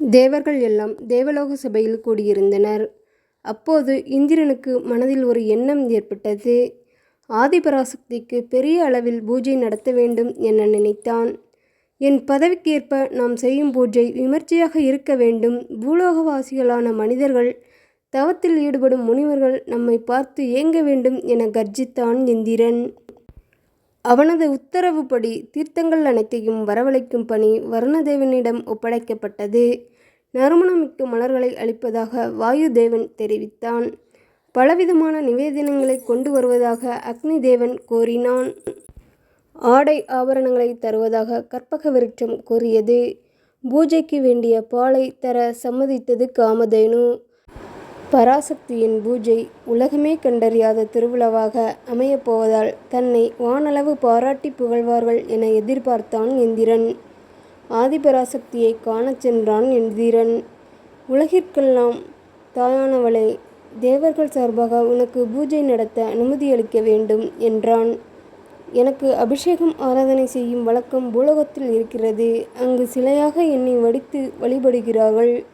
தேவர்கள் எல்லாம் தேவலோக சபையில் கூடியிருந்தனர். அப்போது இந்திரனுக்கு மனதில் ஒரு எண்ணம் ஏற்பட்டது. ஆதிபராசக்திக்கு பெரிய அளவில் பூஜை நடத்த வேண்டும் என நினைத்தான். என் பதவிக்கேற்ப நாம் செய்யும் பூஜை விமர்சையாக இருக்க வேண்டும். பூலோகவாசிகளான மனிதர்கள், தவத்தில் ஈடுபடும் முனிவர்கள் நம்மை பார்த்து ஏங்க வேண்டும் என கர்ஜித்தான் இந்திரன். அவனது உத்தரவுப்படி தீர்த்தங்கள் அனைத்தையும் வரவழைக்கும் பணி வருணதேவனிடம் ஒப்படைக்கப்பட்டது. நறுமணமிக்க மலர்களை அளிப்பதாக வாயுதேவன் தெரிவித்தான். பலவிதமான நிவேதனங்களைக் கொண்டு வருவதாக அக்னிதேவன் கோரினான் ஆடை ஆபரணங்களை தருவதாக கற்பக விருட்சம் கூறியது. பூஜைக்கு வேண்டிய பாலை தர சம்மதித்தது காமதேனு. பராசக்தியின் பூஜை உலகமே கண்டறியாத திருவிழாவாக அமையப் போவதால் தன்னை வானளவு பாராட்டிப் புகழ்வார்கள் என எதிர்பார்த்தான் இந்திரன். ஆதிபராசக்தியைக் காணச் சென்றான் இந்திரன். உலகிற்கெல்லாம் தாயானவளே தேவர்கள் சார்பாக உனக்கு பூஜை நடத்த அனுமதியளிக்க வேண்டும் என்றான். எனக்கு அபிஷேகம் ஆராதனை செய்யும் வழக்கம் பூலோகத்தில் இருக்கிறது. அங்கு சிலையாக என்னை வடித்து வழிபடுகிறார்கள்.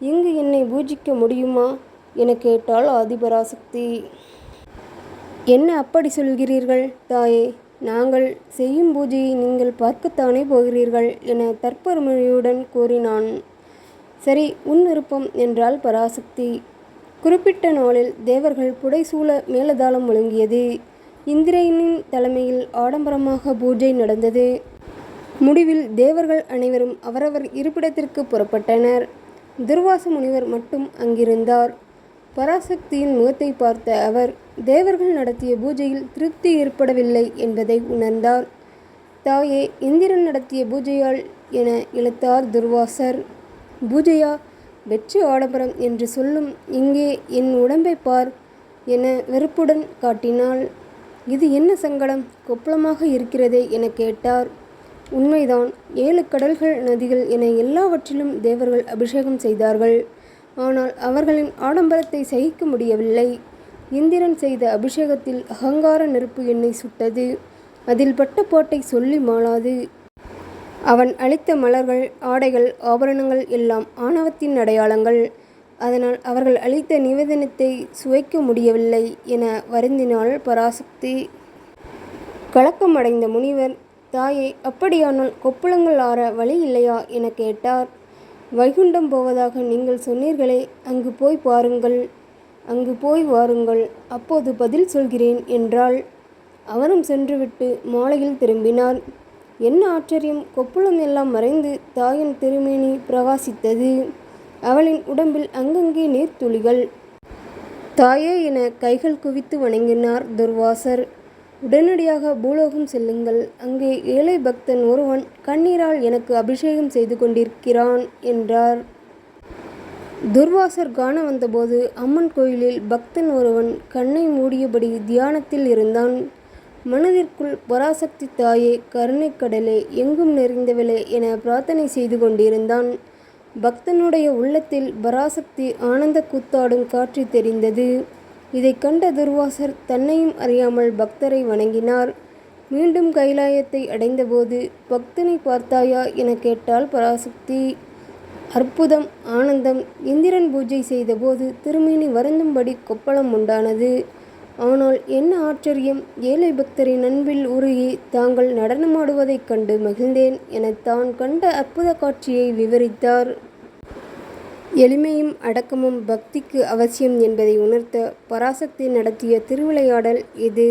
இங்கு என்னை பூஜிக்க முடியுமா? எனக் கேட்டாள் ஆதிபராசக்தி. என்ன அப்படி சொல்கிறீர்கள் தாயே. நாங்கள் செய்யும் பூஜையை நீங்கள் பார்க்கத்தானே போகிறீர்கள் என தற்பெருமையுடன் கூறினான். சரி உன் விருப்பம் என்றால் பராசக்தி. குறிப்பிட்ட நாளில் தேவர்கள் புடைசூழ மேலதாளம் ஒழுங்கியது இந்திரனின் தலைமையில் ஆடம்பரமாக பூஜை நடந்தது. முடிவில் தேவர்கள் அனைவரும் அவரவர் இருப்பிடத்திற்கு புறப்பட்டனர். துர்வாச முனிவர் மட்டும் அங்கிருந்தார். பராசக்தியின் முகத்தைப் பார்த்த அவர் தேவர்கள் நடத்திய பூஜையில் திருப்தி ஏற்படவில்லை என்பதை உணர்ந்தார். தாயே இந்திரன் நடத்திய பூஜையால் என இழுத்தார் துர்வாசர். பூஜையா? வெற்றி ஆடம்பரம் என்று சொல்லும் இங்கே என் உடம்பைப் பார் என வெறுப்புடன் காட்டினாள். இது என்ன சங்கடம் கொப்பளமாக இருக்கிறதே எனக் கேட்டார். உண்மைதான். ஏழு கடல்கள் நதிகள் என எல்லாவற்றிலும் தேவர்கள் அபிஷேகம் செய்தார்கள். ஆனால் அவர்களின் ஆடம்பரத்தை சகிக்க முடியவில்லை. இந்திரன் செய்த அபிஷேகத்தில் அகங்கார நெருப்பு என்னை சுட்டது. அதில் பட்ட பாட்டை சொல்லி மாளாது. அவன் அளித்த மலர்கள் ஆடைகள் ஆபரணங்கள் எல்லாம் ஆணவத்தின் அடையாளங்கள். அதனால் அவர்கள் அளித்த நிவேதனத்தை சுவைக்க முடியவில்லை என வருந்தினாள் பராசக்தி. கலக்கம் அடைந்த முனிவர் தாயை அப்படியானால் கொப்புளங்கள் ஆற வழி இல்லையா? என கேட்டார். வைகுண்டம் போவதாக நீங்கள் சொன்னீர்களே அங்கு போய் பாருங்கள். அங்கு போய் வாருங்கள். அப்போது பதில் சொல்கிறேன் என்றாள். அவரும் சென்றுவிட்டு மாலையில் திரும்பினார். என்ன ஆச்சரியம் கொப்புளம் எல்லாம் மறைந்து தாயின் திருமேனி பிரகாசித்தது. அவளின் உடம்பில் அங்கங்கே நீர்த்துளிகள். தாயே என கைகள் குவித்து வணங்கினார் துர்வாசர். உடனடியாக பூலோகம் செல்லுங்கள். அங்கே ஏழை பக்தன் ஒருவன் கண்ணீரால் எனக்கு அபிஷேகம் செய்து கொண்டிருக்கிறான் என்றார். துர்வாசர் காண வந்தபோது அம்மன் கோயிலில் பக்தன் ஒருவன் கண்ணை மூடியபடி தியானத்தில் இருந்தான். மனதிற்குள் பராசக்தி தாயே கருணைக் கடலே எங்கும் நிறைந்தவளே என பிரார்த்தனை செய்து கொண்டிருந்தான். பக்தனுடைய உள்ளத்தில் பராசக்தி ஆனந்தக் கூத்தாடும் காட்சி தெரிந்தது. இதை கண்ட துர்வாசர் தன்னையும் அறியாமல் பக்தரை வணங்கினார். மீண்டும் கைலாயத்தை அடைந்தபோது பக்தனை பார்த்தாயா? என கேட்டாள் பராசக்தி. அற்புதம் ஆனந்தம் இந்திரன் பூஜை செய்தபோது திருமேனி வருந்தும்படி கொப்பளம் உண்டானது. ஆனால் என்ன ஆச்சரியம் ஏழை பக்தரின் அன்பில் உருகி தாங்கள் நடனமாடுவதைக் கண்டு மகிழ்ந்தேன் எனத் தான் கண்ட அற்புத காட்சியை விவரித்தார். எளிமையும் அடக்கமும் பக்திக்கு அவசியம் என்பதை உணர்த்த பராசக்தி நடத்திய திருவிளையாடல் இது.